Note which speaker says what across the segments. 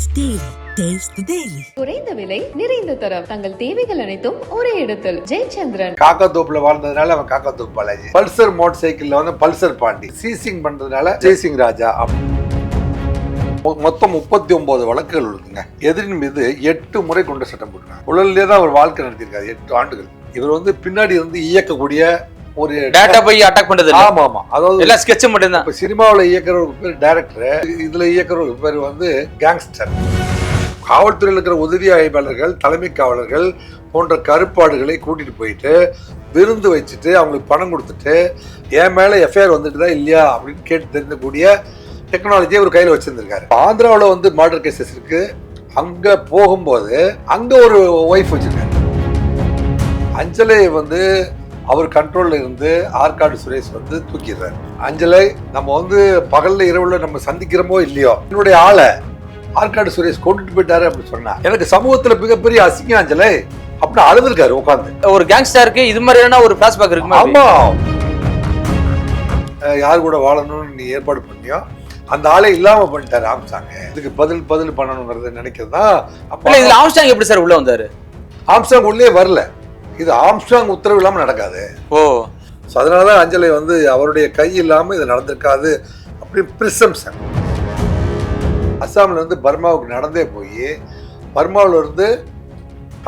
Speaker 1: Daily.
Speaker 2: குறைந்த விலை நிறைந்த தரம். தங்கள் தேவைகள் அனைத்தும் ஒரே இடத்தில். ஜெயச்சந்திரன்.
Speaker 3: காக்கா தோப்புல வாழ்ந்ததுனால அவன் காக்கா தோப்பு பாலாஜி. பல்சர் மோட்டார் சைக்கிள்ல வந்து பல்சர் பாண்டி. சீசிங் பண்றதுனால ஜெய்சிங் ராஜா மொத்தம் முப்பத்தி ஒன்பது வழக்குகள் இருக்குங்க. எதிரின் மீது எட்டு முறை கொண்டு சட்டம் போட்டுருக்காங்க. உழல்லே தான் அவர் வாழ்க்கை நடத்தியிருக்காரு. எட்டு ஆண்டுகள். இவர் வந்து பின்னாடி இருந்து இயக்கக்கூடிய ஒரு
Speaker 4: டேட்டா போய் அட்டாக் பண்றது
Speaker 3: ஆமா ஆமா அதாவது
Speaker 4: எல்லாம் ஸ்கெட்ச் மட்டும்தான்.
Speaker 3: இப்ப சினிமாவில் இயக்குறவருக்கு பேர் டைரக்டர் இதுல இயக்குறவருக்கு பேர் வந்து கேங்ஸ்டர் காவல்துறையில் இருக்கிற உதவி ஆய்வாளர்கள் தலைமை காவலர்கள் போன்ற கருப்பாடுகளை கூட்டிட்டு போயிட்டு விருந்து வச்சுட்டு அவங்களுக்கு பணம் கொடுத்துட்டு என் மேல எஃப்ஐஆர் வந்துட்டு தான் இல்லையா? அப்படின்னு கேட்டு தெரிஞ்சக்கூடிய டெக்னாலஜியை ஒரு கையில் வச்சிருந்திருக்காரு. ஆந்திராவில் வந்து மர்டர் கேசஸ் இருக்கு. அங்க போகும்போது அங்க ஒரு ஒய்ஃப் வச்சிருக்காரு. அஞ்சலை வந்து அவர் கண்ட்ரோல்ல இருந்து ஆற்காடு சுரேஷ் வந்து தூக்கிடுறாரு. அஞ்சலை நம்ம வந்து பகல்ல இரவுல நம்ம சந்திக்கிறோமோ இல்லையோ என்னுடைய ஆளை ஆற்காடு சுரேஷ் கொண்டுட்டு போயிட்டாரு அப்படின்னு சொன்னா எனக்கு சமூகத்துல மிகப்பெரிய அசிங்கம் அஞ்சலை அப்படின்னு அழுதுருக்காரு உட்காந்து
Speaker 4: ஒரு கேங்ஸ்டருக்கு இது மாதிரியான ஒரு பிளாஷ்பேக் இருக்குமா
Speaker 3: ஆமா. யார் கூட வாழணும்னு நீ ஏற்பாடு பண்ணியோ அந்த ஆளை இல்லாம பண்ணிட்டாரு ஆம்சாங்க. இதுக்கு பதில் பதில் பண்ணணுங்கிறத நினைக்கிறது? தான் அப்ப
Speaker 4: இதுல ஆம்ஸ்டாங் எப்படி சார் உள்ள வந்தாரு?
Speaker 3: ஆம்ஸ்டாங் உள்ளே வரல. இது ஆம்ஸ்டாங் உத்தரவு இல்லாம நடக்காது.
Speaker 4: ஓ.
Speaker 3: ஸோ அதனால தான் அஞ்சலை வந்து அவருடைய கை இல்லாமல் இது நடந்திருக்காது அப்படி பிரிசம்சன் அஸ்ஸாம்ல இருந்து பர்மாவுக்கு நடந்தே போய் பர்மாவுல இருந்து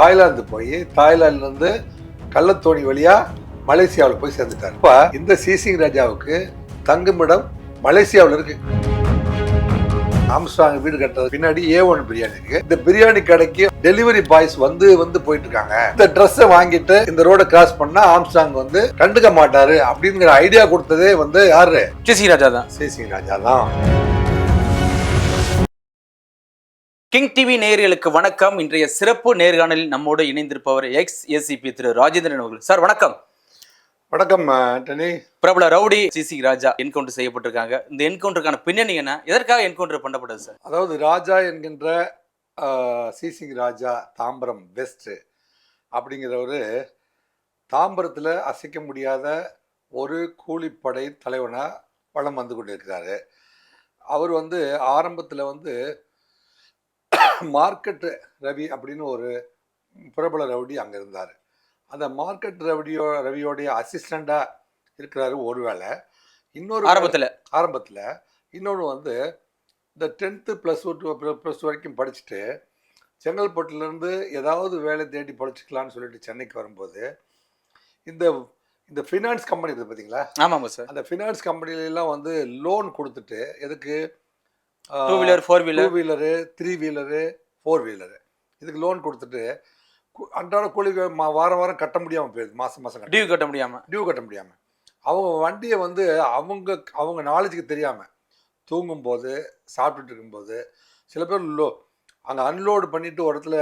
Speaker 3: தாய்லாந்து போய் தாய்லாந்துல இருந்து கள்ளத்தோணி வழியா மலேசியாவில் போய் சேர்ந்துட்டார். இப்போ இந்த சீசிங் ராஜாவுக்கு தங்குமிடம் மலேசியாவில் இருக்கு. ஆம்ஸ்டாங் வீடு கட்டுறது. பின்னாடி ஏ ஒன் பிரியாணி இருக்கு. இந்த பிரியாணி கடைக்கு டெலிவரி பாய்ஸ் வந்து வந்து போயிட்டு இருக்காங்க இந்த ட்ரெஸ்ஸை வாங்கிட்டு இந்த ரோட கிராஸ் பண்ணா ஆம்ஸ்டாங் வந்து கண்டுக்க மாட்டாரு அப்படிங்கிற ஐடியா கொடுத்ததே வந்து யாரு?
Speaker 4: சிசி ராஜா தான்.
Speaker 3: சேசிங் ராஜா தான்.
Speaker 4: கிங் டிவி நேயர்களுக்கு வணக்கம். இன்றைய சிறப்பு நேர்காணலில் நம்மோடு இணைந்திருப்பவர் எக்ஸ் ஏசிபி திரு ராஜேந்திரன் அவர்கள். சார் வணக்கம்.
Speaker 3: வணக்கம் ஆண்டனி.
Speaker 4: பிரபல ரவுடி சிசி ராஜா என்கவுண்டர் செய்யப்பட்டிருக்காங்க. இந்த என்கவுண்டருக்கான பின்னணி என்ன? எதற்காக என்கவுண்டர் பண்ணப்பட்டது சார்?
Speaker 3: அதாவது ராஜா என்கின்ற சீசிங் ராஜா தாம்பரம் வெஸ்ட் அப்படிங்கிறவர் தாம்பரத்தில் அசைக்க முடியாத ஒரு கூலிப்படை தலைவனாக வளம் வந்து கொண்டிருக்கிறாரு. அவர் வந்து ஆரம்பத்தில் வந்து மார்க்கெட் ரவி அப்படின்னு ஒரு பிரபல ரவுடி அங்கே இருந்தார். அந்த மார்க்கெட் ரவுடியோ ரவியோடைய அசிஸ்டண்ட்டாக இருக்கிறாரு ஒரு வேளை. இன்னொரு
Speaker 4: ஆரம்பத்துல.
Speaker 3: ஆரம்பத்தில் இன்னொன்று வந்து இந்த tenth plus two plus two வரைக்கும் படிச்சுட்டு செங்கல்பட்டுலேருந்து ஏதாவது வேலை தேடி படிச்சுக்கலான்னு சொல்லிட்டு சென்னைக்கு வரும்போது இந்த இந்த ஃபினான்ஸ் கம்பெனி இருக்குது பார்த்தீங்களா
Speaker 4: ஆமாங்க சார்
Speaker 3: அந்த ஃபினான்ஸ் கம்பெனிலெலாம் வந்து லோன் கொடுத்துட்டு எதுக்கு
Speaker 4: two wheeler four
Speaker 3: two
Speaker 4: wheeler
Speaker 3: wheeler three wheeler four wheeler இதுக்கு லோன் கொடுத்துட்டு அன்றாட கூலி மா- வாரம் வாரம் கட்ட முடியாமல் போயிடுது மாதம் மாதம்
Speaker 4: டியூ கட்ட முடியாம.
Speaker 3: டியூ கட்ட முடியாமல் அவங்க வண்டியை வந்து அவங்க அவங்க நாலேஜுக்கு தெரியாமல் தூங்கும்போது சாப்பிட்டுட்டு இருக்கும்போது சில பேர் லோ அங்கே அன்லோடு பண்ணிட்டு ஒரு இடத்துல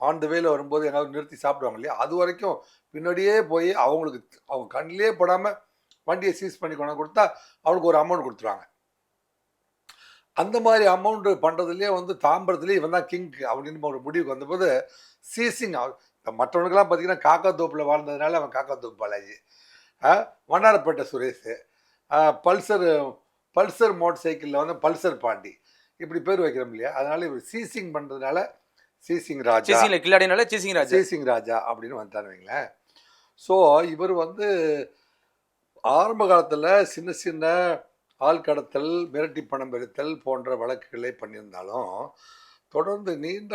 Speaker 3: ஆன் த வேல வரும்போது எங்காவது நிறுத்தி சாப்பிடுவாங்க இல்லையா? அது வரைக்கும் பின்னாடியே போய் அவங்களுக்கு அவங்க கண்ணிலே படாமல் வண்டியை சீஸ் பண்ணி கொண்டு வந்து கொடுத்தா அவனுக்கு ஒரு அமௌண்ட் கொடுத்துருவாங்க. அந்த மாதிரி அமௌண்ட் பண்ணுறதுலேயே வந்து தாம்பரத்துலேயே இவன் தான் கிங் அப்படின்னு ஒரு முடிவுக்கு வந்தபோது சீசிங் மற்றவனுக்கெல்லாம் பார்த்தீங்கன்னா காக்கா தோப்பில் வாழ்ந்ததுனால அவன் Kakka Thoppu Balaji Vannarapettai Suresh Pulsar Pulsar motor சைக்கிளில் வந்து பல்சர் பாண்டி. இப்படி பேர் வைக்கிறோம் இல்லையா? அதனால இவர் சீசிங் பண்ணுறதுனால சீசிங் ராஜா.
Speaker 4: சிசில கில்லாடினால சிசிங் ராஜா.
Speaker 3: ஜெய்சிங் ராஜா அப்படின்னு வந்துட்டான்னு வைங்களேன். ஸோ இவர் வந்து ஆரம்ப காலத்தில் சின்ன சின்ன ஆள் கடத்தல் மிரட்டி பணம் பெறுத்தல் போன்ற வழக்குகளை பண்ணியிருந்தாலும் தொடர்ந்து நீண்ட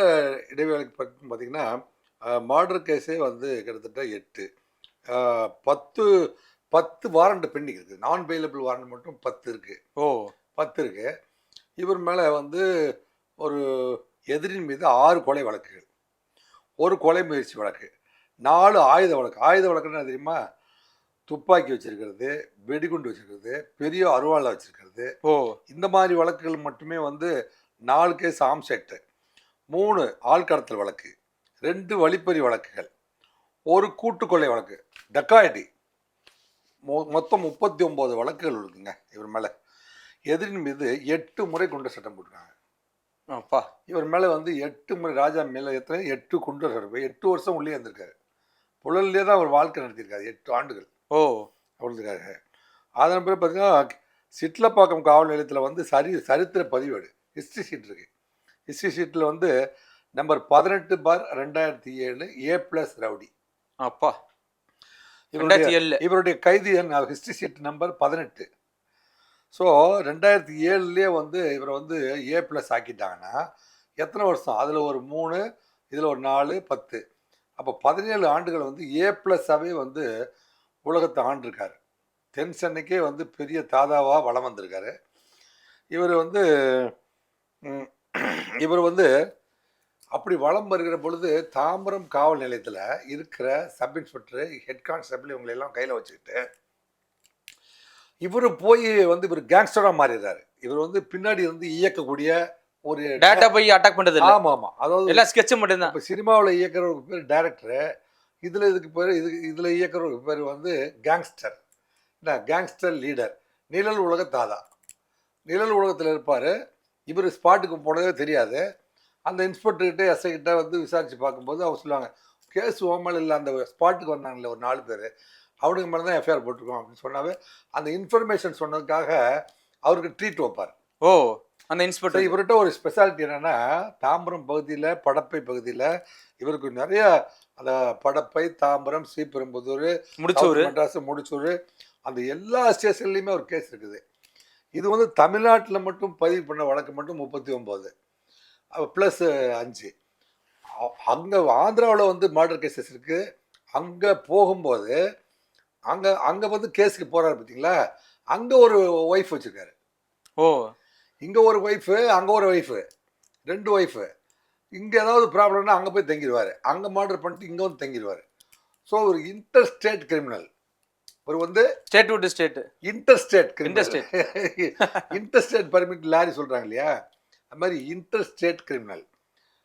Speaker 3: இடைவேளைக்கு பார்த்தீங்கன்னா மர்டர் கேஸே வந்து கிட்டத்தட்ட எட்டு. பத்து பத்து வாரண்ட் பெண்டிங் இருக்குது நான் பெயிலபிள் வாரண்ட் மட்டும் பத்து இருக்குது
Speaker 4: ஓ.
Speaker 3: பத்து இருக்கு. இவர் மேலே வந்து ஒரு எதிரின் மீது ஆறு கொலை வழக்குகள். ஒரு கொலை முயற்சி வழக்கு. நாலு ஆயுத வழக்கு. ஆயுத வழக்குன்னா தெரியுமா? துப்பாக்கி வச்சிருக்கிறது வெடிகுண்டு வச்சிருக்கிறது பெரிய அருவாளை வச்சிருக்கிறது.
Speaker 4: ஓ.
Speaker 3: இந்த மாதிரி வழக்குகள் மட்டுமே வந்து நாலு கேஸ் ஆம்செட்டு மூணு ஆள்கடத்தல் வழக்கு ரெண்டு வழிப்பறி வழக்குகள் ஒரு கூட்டுக்கொலை வழக்கு டக்காயட்டி மொ மொத்தம் முப்பத்தி ஒம்பது வழக்குகள் இருக்குங்க இவர் மேலே. எதிரின் மீது எட்டு முறை குண்டர் சட்டம் போட்டிருக்காங்க.
Speaker 4: அப்பா.
Speaker 3: இவர் மேலே வந்து எட்டு முறை ராஜா மேலே எத்தனை எட்டு குண்டர் சட்டம் எட்டு வருஷம் உள்ளே இருந்திருக்காரு. புழல்லே தான் அவர் வாழ்க்கை நடத்தியிருக்காரு எட்டு ஆண்டுகள்.
Speaker 4: ஓ
Speaker 3: கொடுத்துருக்காரு அதன் பிறகு பார்த்தீங்கன்னா சிட்லப்பாக்கம் காவல் நிலையத்தில் வந்து சரி சரித்திர பதிவேடு ஹிஸ்ட்ரி ஷீட் இருக்கு. ஹிஸ்ட்ரி ஷீட்டில் வந்து நம்பர் பதினெட்டு பார் ரெண்டாயிரத்தி ஏழு ஏ ப்ளஸ் ரவுடி.
Speaker 4: அப்பா.
Speaker 3: இவருடைய இவருடைய கைது எண் ஹிஸ்ட்ரி ஷீட் நம்பர் பதினெட்டு. ஸோ ரெண்டாயிரத்தி ஏழுலேயே வந்து இவரை வந்து ஏ ப்ளஸ் ஆக்கிட்டாங்கன்னா எத்தனை வருஷம்? அதில் ஒரு மூணு இதில் ஒரு நாலு பத்து. அப்போ பதினேழு ஆண்டுகள் வந்து ஏ ப்ளஸ்ஸாகவே வந்து உலகத்தை ஆண்டிருக்காரு. தென் சென்னைக்கே வந்து பெரிய தாதாவாக வளம் வந்திருக்காரு. இவர் வந்து இவர் வந்து அப்படி வளம் வருகிற பொழுது தாம்பரம் காவல் நிலையத்தில் இருக்கிற சப் இன்ஸ்பெக்டர் ஹெட் கான்ஸ்டபிள் இவங்களெல்லாம் கையில் வச்சுக்கிட்டு இவர் போய் வந்து இவர் கேங்ஸ்டராக மாறிடுறாரு. இவர் வந்து பின்னாடி இருந்து இயக்கக்கூடிய ஒரு
Speaker 4: டேட்டா போய் அட்டாக் பண்றது இல்ல
Speaker 3: ஆமா ஆமா. அதாவது
Speaker 4: எல்லாம் ஸ்கெட்ச் மட்டும்தான்.
Speaker 3: இப்போ சினிமாவில் இயக்குறவருக்கு பேர் டைரக்டரு இதில் இதுக்கு பேர் இது இதில் இயக்குறவருக்கு பேர் வந்து கேங்ஸ்டர் என்ன? கேங்ஸ்டர் லீடர் நிழல் உலக தாதா. நிழல் உலகத்தில் இருப்பார். இவர் ஸ்பாட்டுக்கு போனதே தெரியாது. அந்த இன்ஸ்பெக்டர்கிட்ட எஸ்ஐ கிட்ட வந்து விசாரித்து பார்க்கும்போது அவங்க சொல்லுவாங்க கேஸ் ஓமல் இல்லை அந்த ஸ்பாட்டுக்கு வந்தாங்கல்ல ஒரு நாலு பேர். அவனுக்கு மேலே தான் எஃப்ஐஆர் போட்டிருக்கோம் அப்படின்னு சொன்னாவே அந்த இன்ஃபர்மேஷன் சொன்னதுக்காக அவருக்கு ட்ரீட் வைப்பார்.
Speaker 4: ஓ அந்த இன்ஸ்பெக்டர்
Speaker 3: இவர்கிட்ட ஒரு ஸ்பெஷாலிட்டி என்னன்னா தாம்பரம் பகுதியில் படப்பை பகுதியில் இவருக்கு நிறைய அந்த படப்பை தாம்பரம் ஸ்ரீபெரும்புதூர்
Speaker 4: முடிச்சூரு.
Speaker 3: சவுத் மெட்ராஸ் முடிச்சூர் அந்த எல்லா ஸ்டேஷன்லேயுமே ஒரு கேஸ் இருக்குது. இது வந்து தமிழ்நாட்டில் மட்டும் பதிவு பண்ண வழக்கு மட்டும் முப்பத்தி ஒம்பது ப்ளஸ் அஞ்சு. அங்கே ஆந்திராவில் வந்து மர்டர் கேசஸ் இருக்குது அங்கே போகும்போது அங்கே அங்கே வந்து கேஸுக்கு போகிறாரு பார்த்தீங்களா அங்கே ஒரு ஒய்ஃப் வச்சுருக்காரு.
Speaker 4: ஓ.
Speaker 3: இங்கே ஒரு ஒய்ஃபு அங்கே ஒரு ஒய்ஃபு ரெண்டு ஒய்ஃபு இங்கே ஏதாவது ப்ராப்ளம்னா அங்கே போய் தங்கிடுவார் அங்கே மர்டர் பண்ணிட்டு இங்கே வந்து தங்கிடுவார் ஸோ ஒரு இன்டர் ஸ்டேட் கிரிமினல் ஒரு வந்து
Speaker 4: state to state
Speaker 3: interstate
Speaker 4: Interstate.
Speaker 3: Interstate permit lorry சொல்கிறாங்க இல்லையா? அது மாதிரி இன்டர் ஸ்டேட் கிரிமினல்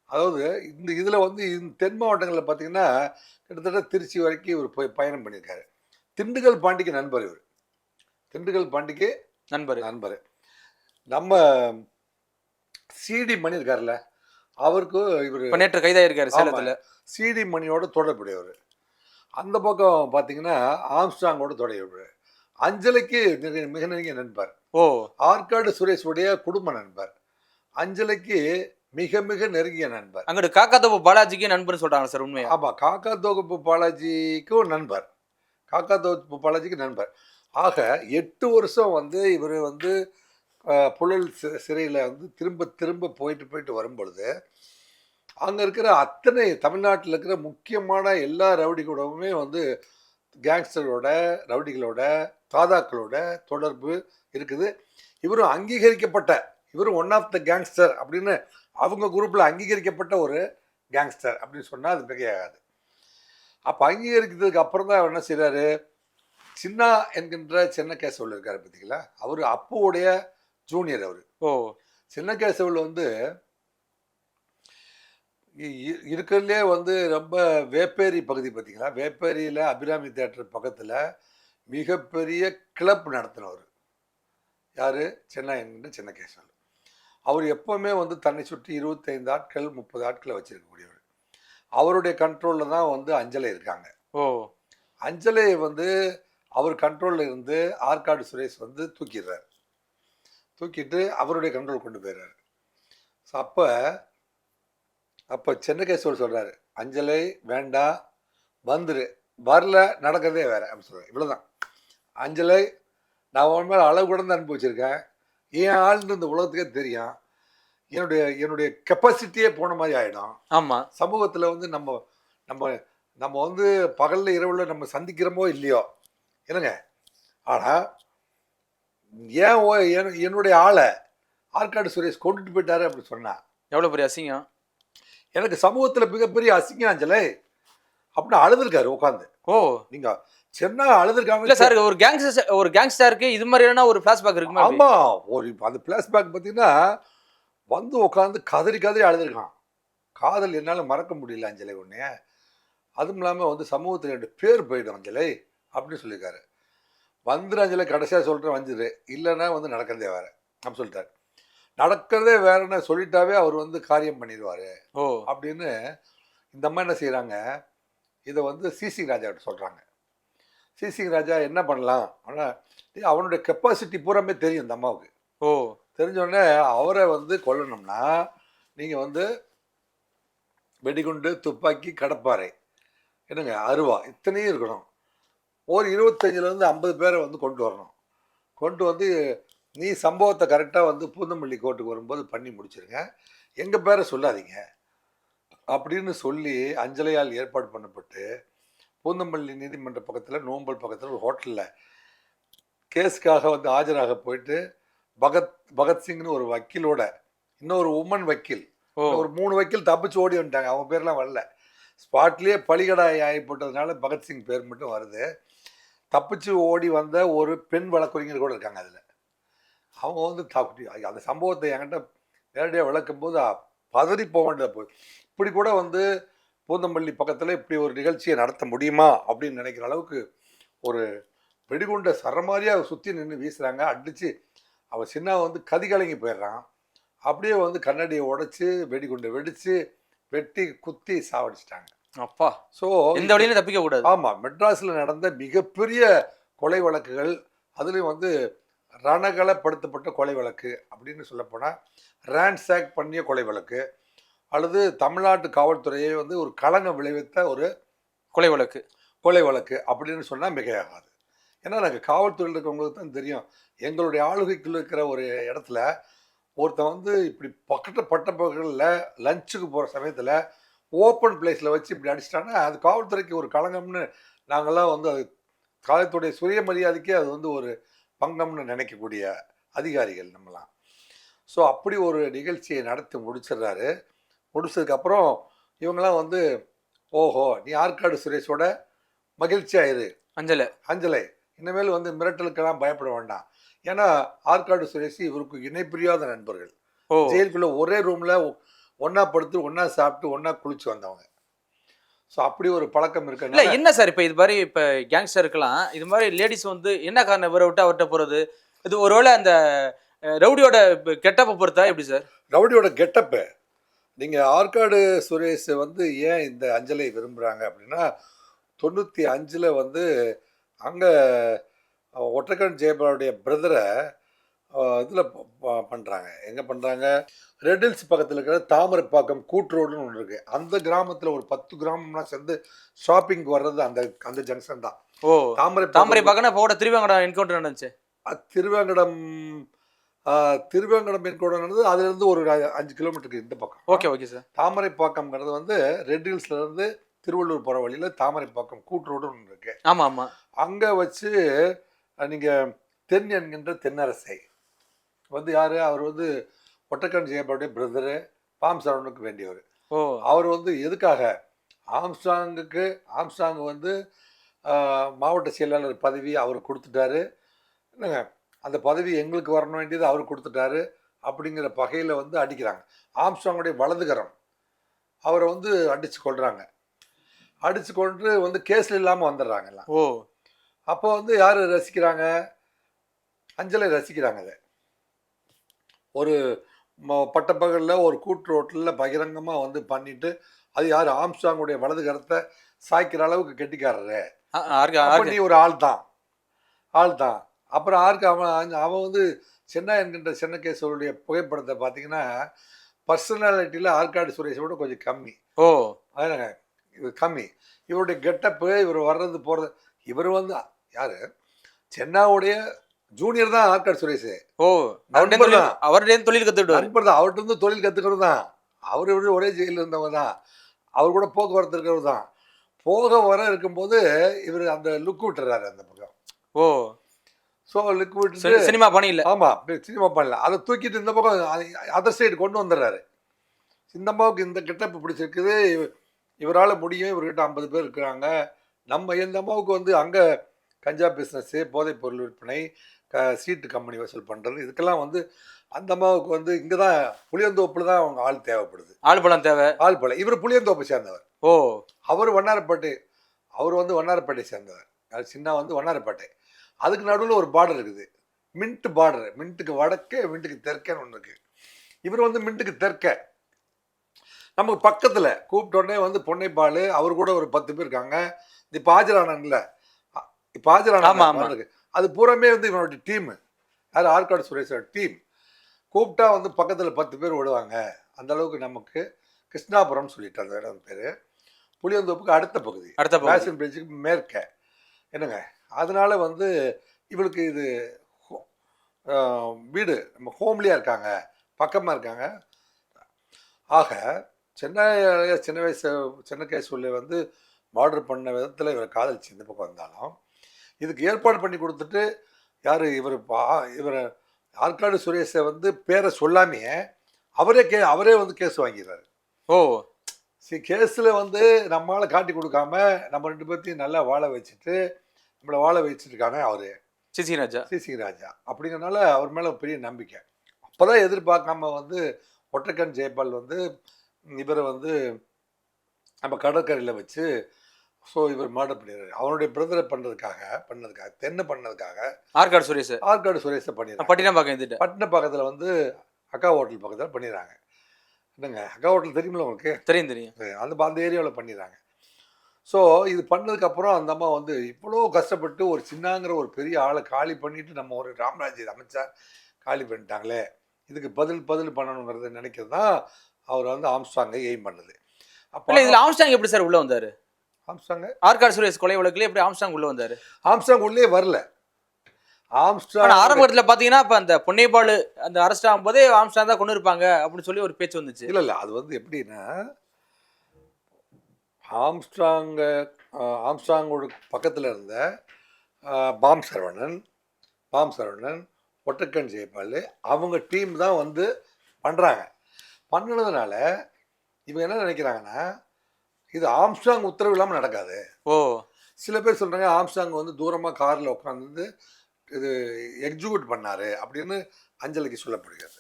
Speaker 3: அதாவது இந்த இதில் வந்து தென் மாவட்டங்களில் பார்த்தீங்கன்னா கிட்டத்தட்ட திருச்சி வரைக்கும் இவர் போய் பயணம் பண்ணியிருக்காரு. திண்டுக்கல் பாண்டிக்கு நண்பர் இவர். திண்டுக்கல் பாண்டிக்கு
Speaker 4: நண்பர்.
Speaker 3: நண்பர். நம்ம சிடி மணி இருக்கார்ல அவருக்கு இவர்
Speaker 4: நேற்று கைதாயிருக்காரு சேலத்துல.
Speaker 3: சிடி மணியோட தொடர்புடையவர். அந்த பக்கம் பார்த்தீங்கன்னா ஆம்ஸ்டாங்கோட தொடர்புடையவர். அஞ்சலிக்கு மிக- மிக நெருங்கிய நண்பர்.
Speaker 4: ஓ.
Speaker 3: ஆற்காடு சுரேஷுடைய குடும்ப நண்பர். அஞ்சலிக்கு மிக மிக நெருங்கிய நண்பர்.
Speaker 4: அங்கிட்டு காக்கா தோப்பு பாலாஜிக்கு நண்பர்னு சொல்றாங்க சார் உண்மையா?
Speaker 3: ஆமாம் காக்கா தொகுப்பு பாலாஜிக்கும் நண்பர். காக்கா தொகுப்பு பாலாஜிக்கு நண்பர். ஆக எட்டு வருஷம் வந்து இவர் வந்து புழல் சிறையில் வந்து திரும்ப திரும்ப போயிட்டு போயிட்டு வரும் பொழுது அங்கே இருக்கிற அத்தனை தமிழ்நாட்டில் இருக்கிற முக்கியமான எல்லா ரவுடி வந்து கேங்ஸ்டரோட ரவுடிகளோட தாதாக்களோட தொடர்பு இருக்குது. இவரும் அங்கீகரிக்கப்பட்ட இவரும் ஒன் ஆஃப் த கேங்ஸ்டர் அப்படின்னு அவங்க குரூப்பில் அங்கீகரிக்கப்பட்ட ஒரு கேங்ஸ்டர் அப்படின்னு சொன்னால் அது மிகையாகாது. அப்போ அங்கீகரிக்கிறதுக்கு அப்புறம் தான் அவர் என்ன செய்கிறாரு சின்னா என்கின்ற சின்ன கேஸ் சொல்லியிருக்காரு பார்த்தீங்களா அவர் அப்போவுடைய ஜூனியர் அவர்.
Speaker 4: ஓ.
Speaker 3: சின்ன கேசவல் வந்து இருக்கிறதுலே வந்து ரொம்ப வேப்பேரி பகுதி பார்த்தீங்களா? வேப்பேரியில் அபிராமி தேட்டர் பக்கத்தில் மிகப்பெரிய கிளப் நடத்தினவர். யார்? சென்னை சின்ன கேசவல் அவர் எப்போவுமே வந்து தன்னை சுற்றி இருபத்தைந்து ஆட்கள் முப்பது ஆட்களை வச்சிருக்கக்கூடியவர். அவருடைய கண்ட்ரோலில் தான் வந்து அஞ்சலை இருக்காங்க.
Speaker 4: ஓ.
Speaker 3: அஞ்சலை வந்து அவர் கண்ட்ரோலில் இருந்து ஆற்காடு சுரேஷ் வந்து தூக்கிடுறாரு. தூக்கிட்டு அவருடைய கண்ட்ரோல் கொண்டு போயிடுறாரு. ஸோ அப்போ அப்போ சென்னகேஸ்வர் சொல்கிறாரு அஞ்சலை வேண்டாம் வந்துரு. வரல நடக்கிறதே வேற. அப்படின்னு இவ்வளோதான் அஞ்சலை நான் உன் மேலே அளவு கூட அனுப்பி வச்சுருக்கேன் என் ஆள்னு இந்த உலகத்துக்கே தெரியும். என்னுடைய என்னுடைய கெப்பாசிட்டியே போன மாதிரி ஆகிடும்
Speaker 4: ஆமா.
Speaker 3: சமூகத்தில் வந்து நம்ம நம்ம நம்ம வந்து பகலில் இரவில் நம்ம சந்திக்கிறோமோ இல்லையோ? என்னங்க? ஆனால் ஏன் ஓ- என்- என்னுடைய ஆளை ஆற்காடு சுரேஷ் கொண்டுட்டு போயிட்டாரு அப்படின்னு சொன்னா.
Speaker 4: எவ்வளவு பெரிய அசிங்கம்?
Speaker 3: எனக்கு சமூகத்தில் மிகப்பெரிய அசிங்கம் அஞ்சலை. அப்படின்னு அழுதுருக்காரு உட்காந்து
Speaker 4: ஓ.
Speaker 3: நீங்க சென்னா அழுதுருக்காங்க.
Speaker 4: இல்ல சார் ஒரு கேங்ஸ்டர் ஒரு கேங்ஸ்டருக்கு இது மாதிரியான ஒரு ஃபிளாஷ்பேக் இருக்குமா அப்படி?
Speaker 3: ஆமா ஒரு அந்த பிளாஷ்பேக் பார்த்தீங்கன்னா வந்து உட்காந்து கதறி கதறி அழுதுருக்கான். காதல் என்னால் மறக்க முடியல அஞ்சலை ஒன்னே அதுவும் இல்லாமல் வந்து சமூகத்தில் ரெண்டு பேர் போயிடும் அஞ்சலை அப்படின்னு சொல்லியிருக்காரு. வந்துரு அஞ்சலை கடைசியாக சொல்கிறேன் வந்துரு இல்லைன்னா வந்து நடக்கிறதே வேற. அப்படின்னு சொல்லிட்டாரு. நடக்கிறதே வேறன்னு சொல்லிட்டாவே அவர் வந்து காரியம் பண்ணிடுவார்.
Speaker 4: ஓ.
Speaker 3: அப்படின்னு இந்த அம்மா என்ன செய்கிறாங்க இதை வந்து சிசி ராஜாட்ட சொல்கிறாங்க சிசி ராஜா என்ன பண்ணலாம்? ஆனால் அவனுடைய கெப்பாசிட்டி பூராமே தெரியும் இந்த அம்மாவுக்கு.
Speaker 4: ஓ.
Speaker 3: தெரிஞ்ச உடனே அவரை வந்து கொல்லணும்னா நீங்கள் வந்து வெடிகுண்டு துப்பாக்கி கடப்பாறை. என்னங்க அருவா இத்தனையும் இருக்கணும். ஒரு இருபத்தஞ்சிலேருந்து ஐம்பது பேரை வந்து கொண்டு வரணும். கொண்டு வந்து நீ சம்பவத்தை கரெக்டாக வந்து பூந்தமல்லி கோர்ட்டுக்கு வரும்போது பண்ணி முடிச்சிருங்க. எங்கள் பேரை சொல்லாதீங்க. அப்படின்னு சொல்லி அஞ்சலையால் ஏற்பாடு பண்ணப்பட்டு பூந்தமல்லி நீதிமன்ற பக்கத்தில் நோம்பல் பக்கத்தில் ஒரு ஹோட்டலில் கேஸுக்காக வந்து ஆஜராக போயிட்டு பகத் பகத்சிங்னு ஒரு வக்கீலோட இன்னொரு உமன் வக்கீல் ஒரு மூணு வக்கீல் தப்பிச்சு ஓடி வந்துட்டாங்க. அவங்க பேர்லாம் வரல. ஸ்பாட்லேயே பலிகடாய் ஆகி போட்டதுனால பகத்சிங் பேர் மட்டும் வருது. தப்பிச்சு ஓடி வந்த ஒரு பெண் வழக்குரைஞர் கூட இருக்காங்க அதில். அவங்க வந்து தப்பி அந்த சம்பவத்தை என்கிட்ட நேரடியாக விளக்கும் போது பதறி போக வேண்டியது போய் இப்படி கூட வந்து பூந்தம்பள்ளி பக்கத்தில் இப்படி ஒரு நிகழ்ச்சியை நடத்த முடியுமா? அப்படின்னு நினைக்கிற அளவுக்கு ஒரு வெடிகுண்டை சரமாரியாக சுற்றி நின்று வீசுகிறாங்க அடித்து அவன் சின்ன வந்து கதி கலங்கி போயிடுறான். அப்படியே வந்து கண்ணாடியை உடச்சி வெடிகுண்டை வெடித்து வெட்டி குத்தி சாவடிச்சிட்டாங்க.
Speaker 4: அப்பா.
Speaker 3: ஸோ
Speaker 4: எந்த வழியிலும் தப்பிக்க கூடாது
Speaker 3: ஆமாம் மெட்ராஸில் நடந்த மிகப்பெரிய கொலை வழக்குகள் அதுலேயும் வந்து ரணகலப்படுத்தப்பட்ட கொலை வழக்கு அப்படின்னு சொல்லப்போனால் ரேன்சாக் பண்ணிய கொலை வழக்கு அல்லது தமிழ்நாட்டு காவல்துறையை வந்து ஒரு களங்கம் விளைவித்த ஒரு
Speaker 4: கொலை வழக்கு.
Speaker 3: கொலை வழக்கு அப்படின்னு சொன்னால் மிகையாகாது. ஏன்னா நாங்கள் காவல்துறையில் இருக்கவங்களுக்கு தான் தெரியும். எங்களுடைய ஆளுகைக்குள்ள இருக்கிற ஒரு இடத்துல ஒருத்தன் வந்து இப்படி பக்கத்து பட்ட பகலில் லஞ்சுக்கு போகிற சமயத்தில் ஓப்பன் பிளேஸில் வச்சு இப்படி அடிச்சிட்டான்னா அது காவல்துறைக்கு ஒரு களங்கம்னு நாங்கள்லாம் வந்து அது காவல்துறை சுயமரியாதைக்கே அது வந்து ஒரு பங்கம்னு நினைக்கக்கூடிய அதிகாரிகள் நம்மலாம். ஸோ அப்படி ஒரு நிகழ்ச்சியை நடத்தி முடிச்சிடுறாரு. முடிச்சதுக்கப்புறம் இவங்கெல்லாம் வந்து ஓஹோ நீ ஆற்காடு சுரேஷோட மகிழ்ச்சியாயிரு
Speaker 4: அஞ்சல.
Speaker 3: அஞ்சலை. இனிமேல் வந்து மிரட்டலுக்கெல்லாம் பயப்பட வேண்டாம். ஏன்னா ஆற்காடு சுரேஷ் இவருக்கு இணைப்பிரியாத நண்பர்கள். ஜெயிலுக்குள்ள ஒரே ரூம்ல ஒண்ணா படுத்து ஒண்ணா சாப்பிட்டு ஒண்ணா குளிச்சு வந்தவங்க. ஸோ அப்படி ஒரு பழக்கம்
Speaker 4: இல்ல
Speaker 3: இருக்கிறதுனால
Speaker 4: என்ன சார் இப்ப இது மாதிரி இப்ப கேங்ஸ்டருக்கெல்லாம் இது மாதிரி லேடிஸ் வந்து என்ன காரணம் இவரை விட்டு அவர்கிட்ட போறது? இது ஒருவேளை அந்த ரவுடியோட கெட்டப்ப பொறுத்தா எப்படி சார்?
Speaker 3: ரவுடியோட கெட்டப்பு நீங்கள் ஆற்காடு சுரேஷ் வந்து ஏன் இந்த அஞ்சலை விரும்புகிறாங்க அப்படின்னா தொண்ணூற்றி அஞ்சில் வந்து அங்கே ஒற்றக்கன் ஜெயபாலுடைய பிரதரை இதில் பண்ணுறாங்க எங்கே பண்ணுறாங்க ரெட்டில்ஸ் பக்கத்தில் இருக்கிற தாமரைப்பாக்கம் கூட்ரோடுன்னு ஒன்று இருக்குது அந்த கிராமத்தில் ஒரு பத்து கிராமம்லாம் சேர்ந்து ஷாப்பிங்க்கு வர்றது அந்த அந்த ஜங்ஷன் தான்.
Speaker 4: ஓ
Speaker 3: தாமரை
Speaker 4: தாமரை பார்க்கணும் போட திருவேங்கடம் என்கவுண்டர் நடந்துச்சு.
Speaker 3: திருவேங்கடம் திருவேங்கடம் என்கூட நடந்தது. அதுலேருந்து ஒரு அஞ்சு கிலோமீட்டருக்கு இந்த பக்கம்.
Speaker 4: ஓகே ஓகே சார்
Speaker 3: தாமரைப்பாக்கம்ங்கிறது வந்து ரெட் ஹில்ஸ்ல இருந்து திருவள்ளூர் போகிற வழியில் தாமரைப்பாக்கம் கூட்டுரோடு ஒன்று இருக்கு.
Speaker 4: ஆமா ஆமா.
Speaker 3: அங்கே வச்சு நீங்கள் தென் என்கின்ற தென்னரசை வந்து யார்? அவர் வந்து ஒட்டக்கன் ஜெயபாவுடைய பிரதரு பாம் சரவணுக்கு வேண்டியவர்.
Speaker 4: ஓ.
Speaker 3: அவர் வந்து எதுக்காக? ஆம்ஸ்டாங்குக்கு ஆம்ஸ்டாங் வந்து மாவட்ட செயலாளர் பதவி அவர் கொடுத்துட்டாரு. என்னங்க அந்த பதவி எங்களுக்கு வரணும் வேண்டியது அவர் கொடுத்துட்டாரு அப்படிங்கிற பகையில் வந்து அடிக்கிறாங்க. ஆம்ஸ்டாங்குடைய வலதுகரம் அவரை வந்து அடித்து கொள்றாங்க அடித்து கொண்டு வந்து கேஸில் இல்லாமல் வந்துடுறாங்க எல்லாம்.
Speaker 4: ஓ.
Speaker 3: அப்போ வந்து யார் ரசிக்கிறாங்க? அஞ்சலை ரசிக்கிறாங்க அதை. ஒரு ம- பட்டப்பகலில் ஒரு கூட்டு ரோட்டில் பகிரங்கமாக வந்து பண்ணிட்டு அது யார்? ஆம்ஸ்டாங்குடைய வலது கரத்தை சாய்க்கிற அளவுக்கு கெட்டிக்காரரு. நீ ஒரு ஆள் தான். ஆள் தான். அப்புறம் ஆருக்கு அவன் அவன் வந்து சென்னை என்கின்ற சென்னகேஸ்வருடைய புகைப்படத்தை பார்த்தீங்கன்னா பர்சனாலிட்டியில் ஆற்காடு சுரேஷோட கொஞ்சம் கம்மி.
Speaker 4: ஓ.
Speaker 3: அதுதாங்க இது கம்மி. இவருடைய கெட்டப்பு இவர் வர்றது போகிறது இவர் வந்து யார்? சென்னாவுடைய ஜூனியர் தான் ஆற்காடு சுரேஷ்.
Speaker 4: ஓ அவருடைய
Speaker 3: நண்பர்
Speaker 4: தொழில் கத்துக்கிட்டு
Speaker 3: நண்பர் தான். அவர்கிட்ட இருந்து தொழில் கற்றுக்கிறது தான். அவர் இவரு ஒரே ஜெயிலில் இருந்தவங்க தான். அவர் கூட போக்குவரத்து இருக்கிறவர் தான். போக வர இருக்கும்போது இவர் அந்த லுக் விட்டுறாரு அந்த பக்கம்.
Speaker 4: ஓ.
Speaker 3: ஸோ லுக் விட்டு
Speaker 4: சினிமா பணி இல்ல.
Speaker 3: ஆமாம் சினிமா பண்ணல அதை தூக்கிட்டு இந்த பக்கம் அதர் சைடு கொண்டு வந்துடுறாரு. இந்த அம்மாவுக்கு இந்த கெட்டப்பு பிடிச்சிருக்குது. இவ- இவரால முடியும். இவர்கிட்ட ஐம்பது பேர் இருக்கிறாங்க. நம்ம இந்த அம்மாவுக்கு வந்து அங்கே கஞ்சா பிஸ்னஸ்ஸு போதைப் பொருள் விற்பனை க சீட்டு கம்பெனி வசூல் பண்ணுறது இதுக்கெல்லாம் வந்து அந்த அம்மாவுக்கு வந்து இங்கே தான் புளியந்தோப்பில் தான் அவங்க ஆள் தேவைப்படுது.
Speaker 4: ஆள் பலம் தேவை?
Speaker 3: ஆள் போல இவர் புளியந்தோப்பை சேர்ந்தவர்.
Speaker 4: ஓ.
Speaker 3: அவர் வண்ணாரப்பேட்டை அவர் வந்து வண்ணாரப்பேட்டை சேர்ந்தவர். அது சின்ன வந்து வண்ணாரப்பேட்டை. அதுக்கு நடுவில் ஒரு பார்டர் இருக்குது. மின்ட் பார்டர் மின்ட்டுக்கு வடக்கே மின்ட்டுக்கு தெற்கேன்னு ஒன்று இருக்கு. இவர் வந்து மின்ட்டுக்கு தெற்க. நமக்கு பக்கத்தில் கூப்பிட்டோடனே வந்து பொன்னைப்பால் அவர் கூட ஒரு பத்து பேர் இருக்காங்க. இப்போ ஆஜரானன்ல இப்போ
Speaker 4: ஆமா, ஆமா.
Speaker 3: அது பூராமே வந்து இவனுடைய டீம் யார் ஆற்காடு சுரேஷோட டீம் கூப்பிட்டா வந்து பக்கத்தில் பத்து பேர் விடுவாங்க அந்த அளவுக்கு நமக்கு கிருஷ்ணாபுரம் சொல்லிட்டு அந்த இடம் பேர். புளியந்தோப்புக்கு அடுத்த பகுதி.
Speaker 4: அடுத்த.
Speaker 3: பேஷன் பிரிட்ஜுக்கு மேற்க. என்னங்க? அதனால வந்து இவளுக்கு இது வீடு நம்ம ஹோம்லியாக இருக்காங்க. பக்கமாக இருக்காங்க. ஆக சென்னை சின்ன வயசு சின்ன கேசூரில் வந்து ஆர்டர் பண்ண விதத்தில் இவர் காதலிச்சு இந்த பக்கம் வந்தாலும் இதுக்கு ஏற்பாடு பண்ணி கொடுத்துட்டு யார் இவர் பா இவர் ஆற்காடு சுரேஷை வந்து பேரை சொல்லாமையே அவரே கே அவரே வந்து கேஸ் வாங்கிடுறாரு.
Speaker 4: ஓ.
Speaker 3: சரி கேஸில் வந்து நம்மளால காட்டி கொடுக்காம நம்ம ரெண்டு பேர்த்தையும் நல்லா வாழ வச்சுட்டு நம்மளை வாழ வச்சுருக்காங்க அவர்.
Speaker 4: சிசி ராஜா.
Speaker 3: சிசி ராஜா. அப்படிங்கிறனால அவர் மேலே பெரிய நம்பிக்கை. அப்போதான் எதிர்பார்க்காம வந்து ஒட்டக்கன் ஜெயபால் வந்து இவரை வந்து நம்ம கடற்கரையில் வச்சு ஸோ இவர் மர்டர் பண்ணிடுறாரு. அவருடைய பிரதரை பண்ணுறதுக்காக பண்ணதுக்காக தென்னை பண்ணதுக்காக
Speaker 4: ஆற்காடு சுரேஷ்.
Speaker 3: ஆற்காடு சுரேஷை பண்ணிடுறாங்க.
Speaker 4: பட்டினம் பார்க்க இருந்துட்டு
Speaker 3: பட்டின பக்கத்தில் வந்து அக்கா ஹோட்டல் பக்கத்தில் பண்ணிடுறாங்க. என்னங்க அக்கா ஹோட்டல் தெரியுமில்ல உங்களுக்கு?
Speaker 4: தெரியும் தெரியும்.
Speaker 3: அந்த அந்த ஏரியாவில் பண்ணிடுறாங்க. ஸோ இது பண்ணதுக்கப்புறம் அந்த அம்மா வந்து இவ்வளோ கஷ்டப்பட்டு ஒரு சின்னாங்கிற ஒரு பெரிய ஆளை காலி பண்ணிட்டு நம்ம ஒரு ராமராஜ்யத்தை அமைச்சா காலி பண்ணிட்டாங்களே. இதுக்கு பதில் பதில் பண்ணணுங்கிறத நினைக்கிறது தான் அவர் வந்து ஆம்ஸ்டாங்கை எய்ம் பண்ணுது. அப்போ
Speaker 4: இதுல ஆம்ஸ்டாங் எப்படி சார் உள்ள வந்தாரு?
Speaker 3: ஆம்ஸ்டாங்க
Speaker 4: ஆற்காடு சுரேஷ் கொலை வழக்குல எப்படி ஆம்ஸ்டாங் உள்ள வந்தாரு?
Speaker 3: ஆம்ஸ்டாங் உள்ளே வரல. ஆம்ஸ்டாங்
Speaker 4: ஆரம்ப கட்டத்துல பாத்தீங்கன்னா இப்ப அந்த பொன்னைப்பாடு அந்த அரெஸ்ட் ஆகும்போதே ஆம்ஸ்டாங் தான் கொண்டு இருப்பாங்க அப்படின்னு சொல்லி ஒரு பேச்சு வந்துச்சு.
Speaker 3: இல்லை இல்லை அது வந்து எப்படின்னா ஆம்ஸ்ட்ராங்க ஆஹ், ஆம்ஸ்ட்ராங்கோட பக்கத்தில் இருந்த பாம் சரவணன் பாம் சரவணன் ஒட்டக்கன் ஜெயபால் அவங்க டீம் தான் வந்து பண்ணுறாங்க பண்ணுனதுனால இவங்க என்ன நினைக்கிறாங்கன்னா இது ஆம்ஸ்ட்ராங் உத்தரவு இல்லாமல் நடக்காது.
Speaker 4: ஓ.
Speaker 3: சில பேர் சொல்கிறாங்க ஆம்ஸ்டாங் வந்து தூரமாக காரில் உட்காந்து இது எக்ஸிக்யூட் பண்ணார் அப்படின்னு அஞ்சலிக்கு சொல்லப்படுகிறது.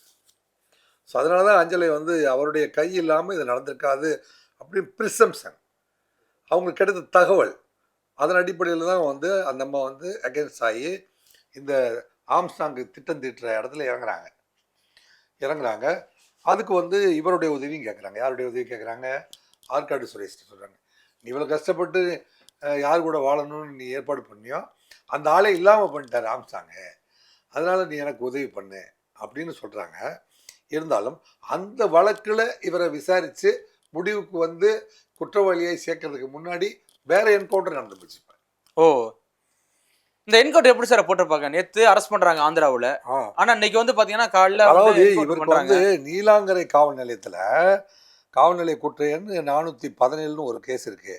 Speaker 3: ஸோ அதனால தான் அஞ்சலி வந்து அவருடைய கை இல்லாமல் இது நடந்திருக்காது அப்படின்னு ப்ரிசம்சன். அவங்களுக்கு கிடைத்த தகவல். அதன் அடிப்படையில் தான் வந்து அந்த அம்மா வந்து அகேன்ஸ்ட் ஆகி இந்த ஆம்ஸ்டாங்கு திட்டம் தீட்டுற இடத்துல இறங்குறாங்க. இறங்குறாங்க. அதுக்கு வந்து இவருடைய உதவியும் கேட்குறாங்க. யாருடைய உதவி கேட்குறாங்க? ஆற்காடு சுரேஷ் சொல்கிறாங்க இவ்வளோ கஷ்டப்பட்டு யார் கூட வாழணும்னு நீ ஏற்பாடு பண்ணியோ அந்த ஆளே இல்லாமல் பண்ணிட்டார் ஆம்ஸ்டாங்க அதனால் நீ எனக்கு உதவி பண்ணு அப்படின்னு சொல்கிறாங்க இருந்தாலும் அந்த வழக்கில் இவரை விசாரித்து முடிவுக்கு வந்து குற்றவாளியை சேர்க்கறதுக்கு முன்னாடி வேற என்கவுண்டர் நடந்து போச்சு.
Speaker 4: ஓ. இந்த என்கவுண்டர் எப்படி சார் போட்டிருப்பாங்க? நேத்து அரெஸ்ட் பண்றாங்க ஆந்திராவுல. ஆனா இன்னைக்கு வந்து பாத்தீங்கன்னா காலைல
Speaker 3: அதாவது இவருக்கு வந்து நீலாங்கரை காவல் நிலையத்தில் காவல் நிலைய குற்றையன்னு நானூற்றி பதினேழுன்னு ஒரு கேஸ் இருக்கு.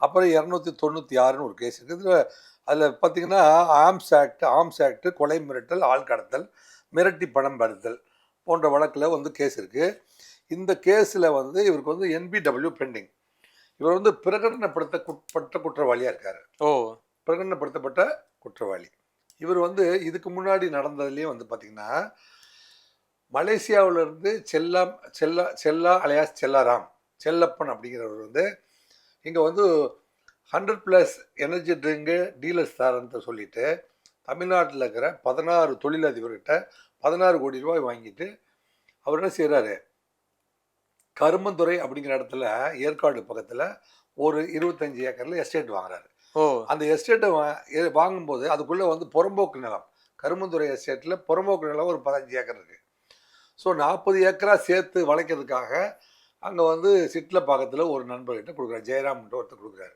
Speaker 3: அப்புறம் இரநூத்தி தொண்ணூற்றி ஆறுன்னு ஒரு கேஸ் இருக்குது இதில் அதில் பார்த்தீங்கன்னா ஆம்ஸ் ஆக்ட் ஆம்ஸ் ஆக்ட் கொலை மிரட்டல் ஆள் கடத்தல் மிரட்டி பணம் படுத்தல் போன்ற வழக்கில் வந்து கேஸ் இருக்குது இந்த கேஸில் வந்து இவருக்கு வந்து என்பிடபிள்யூ பெண்டிங் இவர் வந்து பிரகடனப்படுத்தப்பட்ட குற்றவாளியாக இருக்கார்.
Speaker 4: ஓ.
Speaker 3: பிரகடனப்படுத்தப்பட்ட குற்றவாளி. இவர் வந்து இதுக்கு முன்னாடி நடந்ததுலேயே வந்து பார்த்திங்கன்னா மலேசியாவிலேருந்து செல்லா செல்லா செல்லா அலையாஸ் செல்லாராம் செல்லப்பன் அப்படிங்கிறவர் வந்து இங்கே வந்து hundred plus energy drink dealers தரன்னு சொல்லிட்டு தமிழ்நாட்டில் இருக்கிற பதினாறு தொழிலதிபர்கிட்ட பதினாறு கோடி ரூபாய் வாங்கிட்டு அவர் என்ன செய்கிறாரு கருமந்துறை அப்படிங்கிற இடத்துல ஏற்காடு பக்கத்தில் ஒரு இருபத்தஞ்சி ஏக்கரில் எஸ்டேட் வாங்குறாரு.
Speaker 4: ஓ.
Speaker 3: அந்த எஸ்டேட்டை வாங்கும்போது அதுக்குள்ளே வந்து புறம்போக்கு நிலம் கருமந்துறை எஸ்டேட்டில் புறம்போக்கு நிலம் ஒரு பதினஞ்சு ஏக்கர் இருக்குது ஸோ நாற்பது ஏக்கரா சேர்த்து வளைக்கிறதுக்காக அங்கே வந்து சிட்ல பக்கத்தில் ஒரு நண்பர்கிட்ட கொடுக்குறாரு. ஜெயராம்ன்ற ஒருத்தர் கொடுக்குறாரு.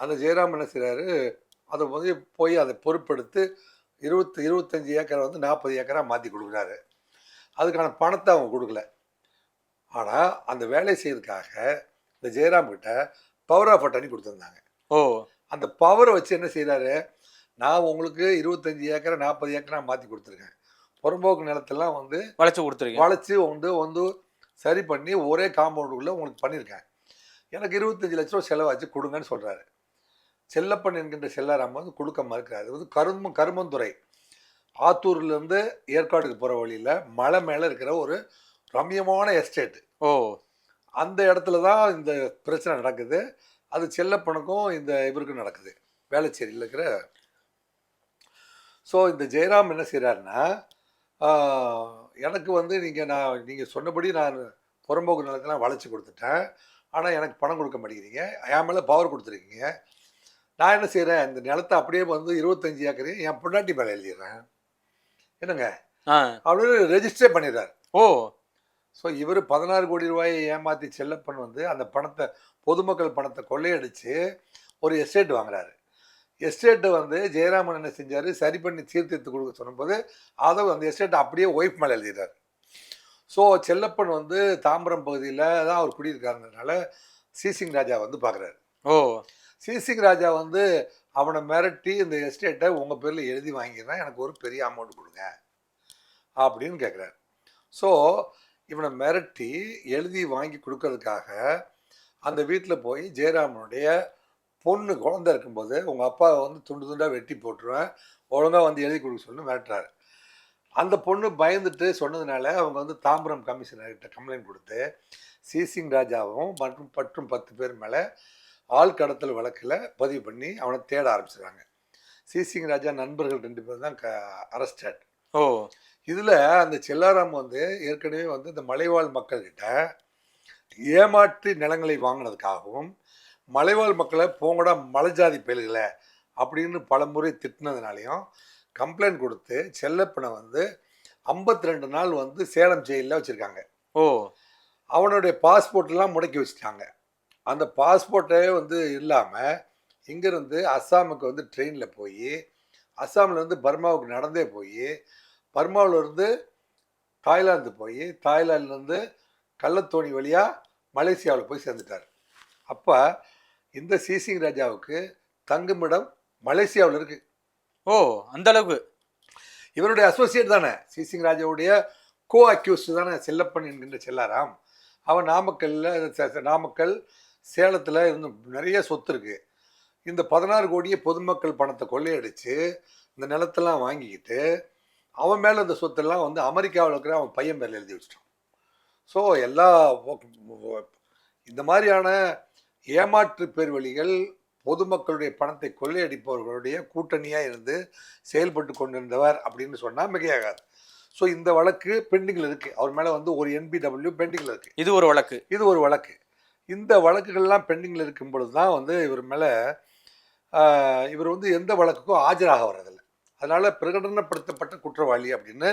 Speaker 3: அந்த ஜெயராம் என்ன செய்கிறாரு அதை வந்து போய் அதை பொறுப்பெடுத்து இருபத்தி இருபத்தஞ்சி ஏக்கரை வந்து நாற்பது ஏக்கரா மாற்றி கொடுக்குறாரு. அதுக்கான பணத்தை அவங்க கொடுக்கல. ஆனால் அந்த வேலை செய்யறதுக்காக இந்த ஜெயராம் கிட்ட பவர் ஆஃப் அட்டர்னி கொடுத்துருந்தாங்க.
Speaker 4: ஓ.
Speaker 3: அந்த பவரை வச்சு என்ன செய்கிறாரு நான் உங்களுக்கு இருபத்தஞ்சி ஏக்கரை நாற்பது ஏக்கரா மாற்றி கொடுத்துருக்கேன். புறம்போக்கு நிலத்தெல்லாம் வந்து
Speaker 4: வளைச்சு கொடுத்துருக்கீங்க.
Speaker 3: வளைச்சி வந்து வந்து சரி பண்ணி ஒரே காம்பவுண்டுக்குள்ளே உங்களுக்கு பண்ணியிருக்கேன். எனக்கு இருபத்தஞ்சி லட்ச ரூபா செலவாச்சு கொடுங்கன்னு சொல்கிறாரு செல்லப்பன் என்கின்ற செல்லாராம் வந்து கொடுக்க மறுக்கிறாரு. இது வந்து கரும கருமந்துறை. ஆத்தூர்லேருந்து ஏற்காடுக்கு போகிற வழியில் மலை மேலே இருக்கிற ஒரு ரம்யமான எஸ்டேட்
Speaker 4: ஓ.
Speaker 3: அந்த இடத்துல தான் இந்த பிரச்சனை நடக்குது. அது செல்லப்பனுக்கும் இந்த இவருக்கும் நடக்குது. வேளச்சேரியில் இருக்கிற. ஸோ இந்த ஜெயராம் என்ன செய்கிறாருன்னா எனக்கு வந்து நீங்கள் நான் நீங்கள் சொன்னபடி நான் புறம்போக்கு நிலத்தெல்லாம் வளைச்சி கொடுத்துட்டேன். ஆனால் எனக்கு பணம் கொடுக்க மாட்டேங்கிறீங்க. என் மேலே பவர் கொடுத்துருக்கீங்க. நான் என்ன செய்கிறேன் இந்த நிலத்தை அப்படியே வந்து இருபத்தஞ்சி ஏக்கரையும் என் பொண்டாட்டி மேலே எழுதிடுறேன். என்னங்க?
Speaker 4: ஆ.
Speaker 3: அப்படின்னு ரெஜிஸ்டரே பண்ணிடுறாரு.
Speaker 4: ஓ.
Speaker 3: ஸோ இவர் பதினாறு கோடி ரூபாயை ஏமாற்றி செல்லப்பன் வந்து அந்த பணத்தை பொதுமக்கள் பணத்தை கொள்ளையடிச்சு ஒரு எஸ்டேட் வாங்குறாரு. எஸ்டேட்டை வந்து ஜெயராமன் என்ன செஞ்சார்? சரி பண்ணி சீர்திருத்து கொடுக்க சொன்னபோது அதை அந்த எஸ்டேட்டை அப்படியே ஒய்ஃப் மேலே எழுதிடுறாரு. ஸோ செல்லப்பன் வந்து தாம்பரம் பகுதியில் தான் அவர் குடியிருக்காருன்றதுனால சிசிங் ராஜா வந்து பார்க்குறாரு.
Speaker 4: ஓ.
Speaker 3: சிசிங் ராஜா வந்து அவனை மிரட்டி இந்த எஸ்டேட்டை உங்கள் பேரில் எழுதி வாங்கிடுறேன் எனக்கு ஒரு பெரிய அமௌண்ட் கொடுங்க அப்படின்னு கேட்குறாரு. ஸோ இவனை மிரட்டி எழுதி வாங்கி கொடுக்கறதுக்காக அந்த வீட்டில் போய் ஜெயராமனுடைய பொண்ணு குழந்தை இருக்கும்போது உங்கள் அப்பாவை வந்து துண்டு துண்டாக வெட்டி போட்டுருவேன். ஒழுங்காக வந்து எழுதி கொடுக்க சொல்லி மிரட்டுறாரு. அந்த பொண்ணு பயந்துட்டு சொன்னதுனால அவங்க வந்து தாம்பரம் கமிஷனர்கிட்ட கம்ப்ளைண்ட் கொடுத்து சிசிங் ராஜாவும் மற்றும் மற்றும் பத்து பேர் மேலே ஆள் கடத்தல் வழக்கில் பதிவு பண்ணி அவனை தேட ஆரம்பிச்சிடுறாங்க சிசிங் ராஜா நண்பர்கள் ரெண்டு பேர் தான் க அரெஸ்டட்
Speaker 4: ஓ.
Speaker 3: இதில் அந்த செல்லாராம் வந்து ஏற்கனவே வந்து இந்த மலைவாழ் மக்கள்கிட்ட ஏமாற்றி நிலங்களை வாங்கினதுக்காகவும் மலைவாழ் மக்களை போங்கடா மலைஜாதி பயல்களை அப்படின்னு பலமுறை திட்டினதுனாலையும் கம்ப்ளைண்ட் கொடுத்து செல்லப்பனை வந்து 52 ரெண்டு நாள் வந்து சேலம் ஜெயிலில் வச்சுருக்காங்க.
Speaker 4: ஓ.
Speaker 3: அவனுடைய பாஸ்போர்ட்லாம் முடக்கி வச்சுட்டாங்க. அந்த பாஸ்போர்ட்டே வந்து இல்லாமல் இங்கேருந்து அஸ்ஸாமுக்கு வந்து ட்ரெயினில் போய் அஸ்ஸாம்லேருந்து பர்மாவுக்கு நடந்தே போய் பர்மாவிலேருந்து தாய்லாந்து போய் தாய்லாந்துலேருந்து கள்ளத்தோணி வழியாக மலேசியாவில் போய் சேர்ந்துட்டார். அப்போ இந்த சிசிங் ராஜாவுக்கு தங்குமிடம் மலேசியாவில் இருக்குது
Speaker 4: ஓ அந்த அளவுக்கு.
Speaker 3: இவருடைய அசோசியேட் தானே சிசிங் ராஜாவுடைய கோ அக்யூஸ்டு தானே செல்லப்பன் என்கின்ற செல்லாராம். அவன் நாமக்கல்ல நாமக்கல் சேலத்தில் இருந்து நிறைய சொத்து இருக்கு. இந்த பதினாறு கோடியை பொதுமக்கள் பணத்தை கொள்ளையடிச்சு இந்த நிலத்தெல்லாம் வாங்கிக்கிட்டு அவன் மேலே இந்த சொத்தெல்லாம் வந்து அமெரிக்காவில் இருக்கிற அவன் பையன் பேரில் எழுதி வச்சிட்டான். ஸோ எல்லா இந்த மாதிரியான ஏமாற்று பேர்வழிகள் பொதுமக்களுடைய பணத்தை கொள்ளையடிப்பவர்களுடைய கூட்டணியாக இருந்து செயல்பட்டு கொண்டிருந்தவர் அப்படின்னு சொன்னால் மிகையாகாது. ஸோ இந்த வழக்கு பெண்டிங்கில் இருக்குது அவர் மேலே வந்து ஒரு என்பிடபிள்யூ பெண்டிங்கில் இருக்குது
Speaker 4: இது ஒரு வழக்கு.
Speaker 3: இது ஒரு வழக்கு. இந்த வழக்குகள்லாம் பெண்டிங்கில் இருக்கும் பொழுது தான் வந்து இவர் மேலே இவர் வந்து எந்த வழக்குக்கும் ஆஜராக வர்றதில்லை. அதனால் பிரகடனப்படுத்தப்பட்ட குற்றவாளி அப்படின்னு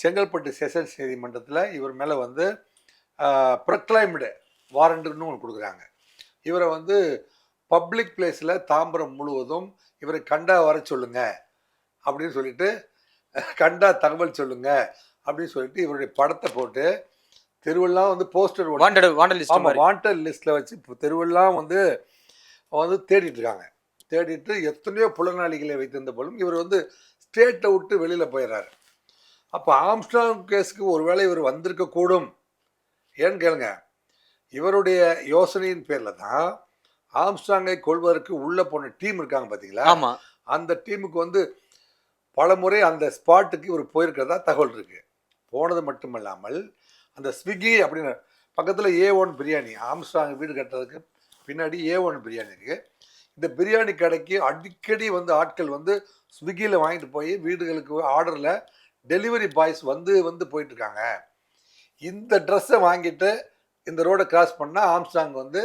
Speaker 3: செங்கல்பட்டு செஷன்ஸ் நீதிமன்றத்தில் இவர் மேலே வந்து ப்ரொக்ளைம்டு வாரண்ட்டுன்னு ஒன்று கொடுக்குறாங்க. இவரை வந்து பப்ளிக் பிளேஸில் தாம்பரம் முழுவதும் இவரை கண்டா வர சொல்லுங்க அப்படின்னு சொல்லிட்டு கண்டா தகவல் சொல்லுங்க அப்படின்னு சொல்லிட்டு இவருடைய படத்தை போட்டு தெருவெல்லாம் வந்து போஸ்டர் ஆமாம் வாண்டட் லிஸ்ட்டில் வச்சு இப்போ தெருவெல்லாம் வந்து வந்து தேடிட்டு இருக்காங்க. தேடிட்டு எத்தனையோ புலனாளிகளை வைத்திருந்த போலும் இவர் வந்து ஸ்டேட்டை விட்டு வெளியில் போயிடுறாரு அப்போ ஆம்ஸ்ட்ராங் கேஸுக்கு ஒருவேளை இவர் வந்திருக்க கூடும் ஏன்னு கேளுங்க. இவருடைய யோசனையின் பேரில் தான் ஆம்ஸ்ட்ராங்கை கொள்வதற்கு உள்ளே போன டீம் இருக்காங்க பார்த்தீங்களா
Speaker 4: ஆமா.
Speaker 3: அந்த டீமுக்கு வந்து பல முறை அந்த ஸ்பாட்டுக்கு இவர் போயிருக்கிறதா தகவல் இருக்கு. போனது மட்டுமல்லாமல் அந்த ஸ்விக்கி அப்படின்னு பக்கத்தில் ஏ ஒன் பிரியாணி ஆம்ஸ்டாங் வீடு கட்டுறதுக்கு பின்னாடி ஏ ஒன் பிரியாணி இருக்கு. இந்த பிரியாணி கடைக்கு அடிக்கடி வந்து ஆட்கள் வந்து ஸ்விக்கியில் வாங்கிட்டு போய் வீடுகளுக்கு ஆர்டரில் டெலிவரி பாய்ஸ் வந்து வந்து போயிட்டு இருக்காங்க. இந்த ட்ரெஸ்ஸை வாங்கிட்டு இந்த ரோடை கிராஸ் பண்ணால் ஆம்ஸ்டாங் வந்து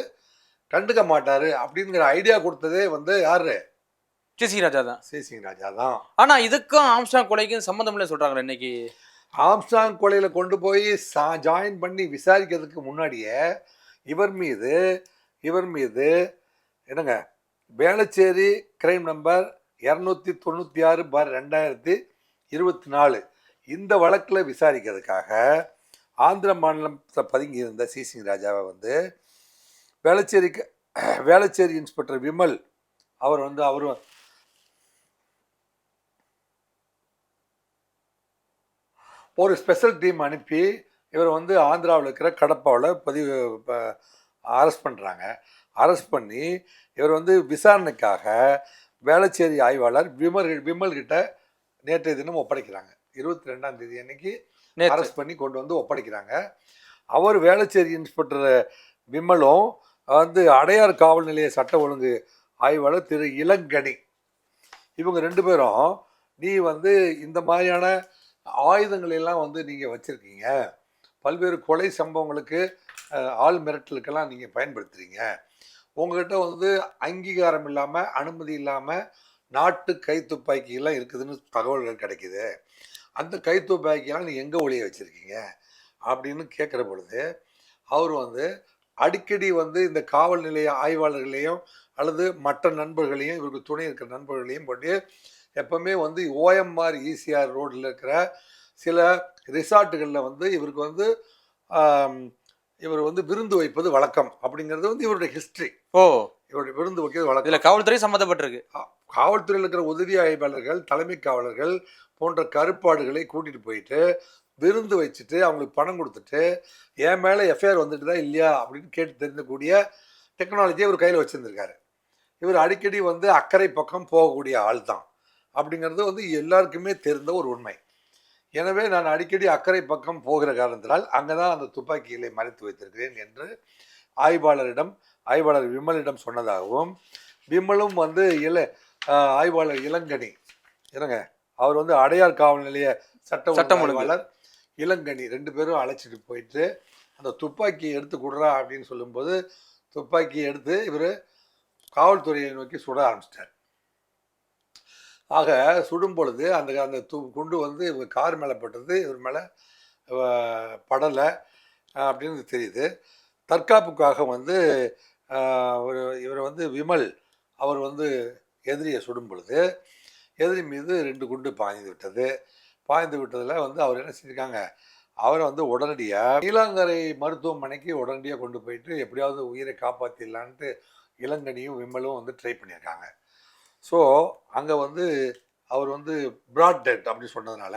Speaker 3: கண்டுக்க மாட்டாரு அப்படிங்கிற ஐடியா கொடுத்ததே வந்து யாரு?
Speaker 4: சிசி ராஜா தான்
Speaker 3: சிசிங் ராஜா தான்
Speaker 4: ஆனா இதுக்கும் ஆம்ஸ்டாங் கொலைக்கும் சம்மந்தம் இல்லை சொல்றாங்க இன்னைக்கு.
Speaker 3: ஆம்ஸ்டாங் கொலையில் கொண்டு போய் சா ஜாயின் பண்ணி விசாரிக்கிறதுக்கு முன்னாடியே இவர் மீது இவர் மீது என்னங்க வேளச்சேரி கிரைம் நம்பர் இரநூத்தி தொண்ணூற்றி ஆறு பார் ரெண்டாயிரத்தி இருபத்தி நாலு இந்த வழக்கில் விசாரிக்கிறதுக்காக ஆந்திர மாநிலத்தில் பதுங்கி இருந்த சிசிங் ராஜாவை வந்து வேளச்சேரிக்கு வேளச்சேரி இன்ஸ்பெக்டர் விமல் அவர் வந்து அவரும் ஒரு ஸ்பெஷல் டீம் அனுப்பி இவர் வந்து ஆந்திராவில் இருக்கிற கடப்பாவில் பதிவு அரெஸ்ட் பண்ணுறாங்க அரெஸ்ட் பண்ணி இவர் வந்து விசாரணைக்காக வேளச்சேரி ஆய்வாளர் விமல் விமல் கிட்ட நேற்றைய தினம் ஒப்படைக்கிறாங்க. இருபத்தி ரெண்டாம் தேதி அன்னைக்கு அரெஸ்ட் பண்ணி கொண்டு வந்து ஒப்படைக்கிறாங்க. அவர் வேளச்சேரி இன்ஸ்பெக்டர் விமலும் வந்து அடையார் காவல் நிலைய சட்ட ஒழுங்கு ஆய்வாளர் திரு இளங்கனி. இவங்க ரெண்டு பேரும் நீ வந்து இந்த மாதிரியான ஆயுதங்களை எல்லாம் வந்து நீங்கள் வச்சுருக்கீங்க. பல்வேறு கொலை சம்பவங்களுக்கு ஆள் மிரட்டலுக்கெல்லாம் நீங்கள் பயன்படுத்துகிறீங்க உங்ககிட்ட வந்து அங்கீகாரம் இல்லாமல் அனுமதி இல்லாமல் நாட்டு கை துப்பாக்கியெல்லாம் இருக்குதுன்னு தகவல்கள் கிடைக்கிது. அந்த கை துப்பாக்கியெல்லாம் நீ எங்கே ஒளிய வச்சுருக்கீங்க? அப்படின்னு கேட்குற பொழுது அவர் வந்து அடிக்கடி வந்து இந்த காவல் நிலைய ஆய்வாளர்களையும் அல்லது மற்ற நண்பர்களையும் இவருக்கு துணை இருக்கிற நண்பர்களையும் கொண்டு எப்பவுமே வந்து ஓஎம்ஆர் ஈசிஆர் ரோட்டில் இருக்கிற சில ரிசார்ட்டுகளில் வந்து இவருக்கு வந்து இவர் வந்து விருந்து வைப்பது வழக்கம். அப்படிங்கிறது வந்து இவருடைய ஹிஸ்ட்ரி
Speaker 4: ஓ!
Speaker 3: இவருடைய விருந்து வைக்கிறது வழக்கம்.
Speaker 4: இதுல காவல்துறை சம்மந்தப்பட்டிருக்கு.
Speaker 3: காவல்துறையில் இருக்கிற உதவி ஆய்வாளர்கள் தலைமை காவலர்கள் போன்ற கருப்பாடுகளை கூட்டிட்டு போயிட்டு விருந்து வச்சுட்டு அவங்களுக்கு பணம் கொடுத்துட்டு என் மேலே எஃப்ஐஆர் வந்துட்டுதா இல்லையா? அப்படின்னு கேட்டு தெரிஞ்சக்கூடிய டெக்னாலஜியை இவர் கையில் வச்சுருந்துருக்காரு. இவர் அடிக்கடி வந்து அக்கறை பக்கம் போகக்கூடிய ஆள் தான் அப்படிங்கிறது வந்து எல்லாருக்குமே தெரிந்த ஒரு உண்மை. எனவே நான் அடிக்கடி அக்கறை பக்கம் போகிற காரணத்தினால் அங்கே தான் அந்த துப்பாக்கிகளை மறைத்து வைத்திருக்கிறேன் என்று ஆய்வாளரிடம் ஆய்வாளர் விமலிடம் சொன்னதாகவும் விமலும் வந்து இள ஆஹ் ஆய்வாளர் இளங்கனி. இருங்க அவர் வந்து அடையார் காவல் நிலைய சட்ட
Speaker 4: சட்டம்
Speaker 3: சட்டம்
Speaker 4: ஒழுங்கு.
Speaker 3: ஆய்வாளர் இளங்கனி. ரெண்டு பேரும் அழைச்சிட்டு போயிட்டு அந்த துப்பாக்கியை எடுத்து கொடுறா அப்படின்னு சொல்லும்போது துப்பாக்கியை எடுத்து இவர் காவல்துறையை நோக்கி சுட ஆரம்பிச்சிட்டார். ஆக சுடும் பொழுது அந்த அந்த து குண்டு வந்து இவர் கார் மேலே பட்டது இவர் மேலே படலை அப்படின்னு தெரியுது. தற்காப்புக்காக வந்து ஒரு இவர் வந்து விமல் அவர் வந்து எதிரியை சுடும் பொழுது எதிரி மீது ரெண்டு குண்டு பாய்ந்து விட்டது. பாய்ந்து விட்டதில் வந்து அவர் என்ன செஞ்சிருக்காங்க? அவரை வந்து உடனடியாக நீலாங்கரை மருத்துவமனைக்கு உடனடியாக கொண்டு போயிட்டு எப்படியாவது உயிரை காப்பாற்றிடலான்ட்டு இளங்கனியும் விமலும் வந்து ட்ரை பண்ணியிருக்காங்க. ஸோ அங்கே வந்து அவர் வந்து பிராட் டெட் அப்படின்னு சொன்னதுனால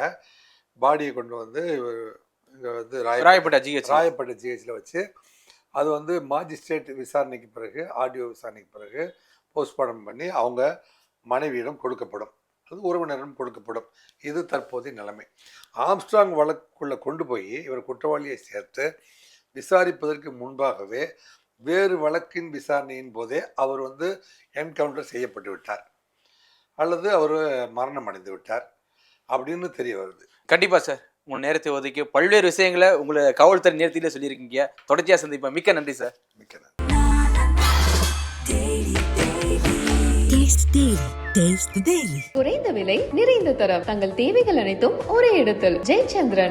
Speaker 3: பாடியை கொண்டு வந்து இங்கே வந்து ராய
Speaker 4: ராயப்பேட்டை ஜிஹெச்
Speaker 3: ராயப்பேட்டை ஜிஹெச்சில் வச்சு அது வந்து மாஜிஸ்ட்ரேட் விசாரணைக்கு பிறகு ஆடியோ விசாரணைக்கு பிறகு போஸ்ட்மார்டம் பண்ணி அவங்க மனைவியிடம் கொடுக்கப்படும். அது உறவினரிடம் கொடுக்கப்படும். இது தற்போதைய நிலைமை. ஆம்ஸ்ட்ராங் வழக்குள்ளே கொண்டு போய் இவர் குற்றவாளியை சேர்த்து விசாரிப்பதற்கு முன்பாகவே வேறு வழக்கின் விசாரணையின் போதே அவர் வந்து என்கவுண்டர் செய்யப்பட்டு விட்டார். அல்லது அவர் மரணம் அடைந்து விட்டார். அப்படின்னு தெரிய வருது.
Speaker 4: கண்டிப்பாக சார். உங்க நேரத்தை ஒதுக்கி பல்வேறு விஷயங்களை உங்களை காவல்துறை நேரத்திலே சொல்லியிருக்கீங்க. தொடர்ச்சியா சந்திப்பேன் மிக்க நன்றி சார்.
Speaker 3: மிக்க நன்றி.
Speaker 2: குறைந்த விலை நிறைந்த தரம். தங்கள் தேவைகள் அனைத்தும் ஒரே இடத்தில். ஜெயச்சந்திரன்.